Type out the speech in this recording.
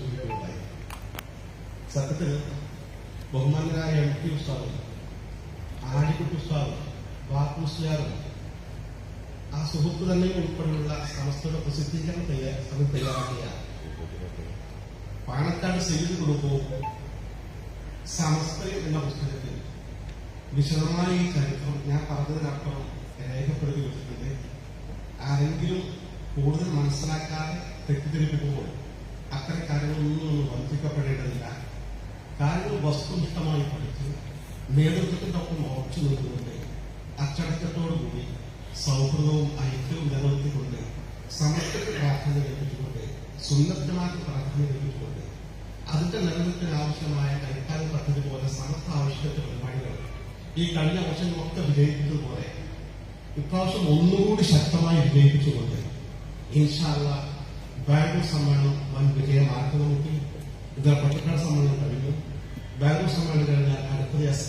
സൂചിപ്പിക്കുകയുണ്ടായി സത്യത്തിൽ ബഹുമാനരായ M T ഉസ്താദ് ആടിക്കുട്ടി ഉസ്താദ് ബാപ്പുസ്യാറും ആ സുഹൃത്ത് തന്നെ ഉൾപ്പെടെയുള്ള സമസ്തയുടെ പ്രസിദ്ധീകരണം തയ്യാ അത് തയ്യാറാക്കിയ പാണക്കാട് സെയ്ത് കുടുംബവും സമസ്ത എന്ന പുസ്തകത്തിൽ വിശദമായ ഈ ചരിത്രം ഞാൻ പറഞ്ഞതിനപ്പുറം രേഖപ്പെടുത്തി വെച്ചിട്ടുണ്ട്. ആരെങ്കിലും കൂടുതൽ മനസ്സിലാക്കാതെ തെറ്റിദ്ധരിപ്പിക്കുമ്പോൾ അത്തരം കാര്യങ്ങളൊന്നും വഞ്ചിക്കപ്പെടേണ്ടതില്ല കാര്യങ്ങൾ വസ്തുനിഷ്ഠമായി പഠിച്ച് നേതൃത്വത്തിനൊപ്പം ഉറച്ചു നിന്നുകൊണ്ട് അച്ചടക്കത്തോടുകൂടി സൗഹൃദവും ഐക്യവും നിലനിർത്തിക്കൊണ്ട് സമത്വത്തിന് പ്രാർത്ഥന ലഭിച്ചുകൊണ്ട് സുന്ദരമാർക്ക് പ്രാധാന്യം ലഭിച്ചുകൊണ്ട് അതിന്റെ നിലനിൽപ്പിന് ആവശ്യമായ കരിക്കാല പദ്ധതി പോലെ സമസ്ത ആവശ്യത്തെ പരിപാടികൾ ഈ കഴിഞ്ഞ വർഷങ്ങളൊക്കെ വിജയിപ്പിച്ചതുപോലെ ഇപ്രാവശ്യം ഒന്നുകൂടി ശക്തമായി വിജയിപ്പിച്ചുകൊണ്ട് ഇൻഷാല്ല ബാംഗ്ലൂർ സമ്മേളനം വൻ വിജയമാർക്ക് നോക്കി. ഇത് പട്ടിക്കാട് സമ്മേളനം കഴിഞ്ഞു. ബാംഗ്ലൂർ സമ്മേളനം കഴിഞ്ഞാൽ അടുത്തത് എസ്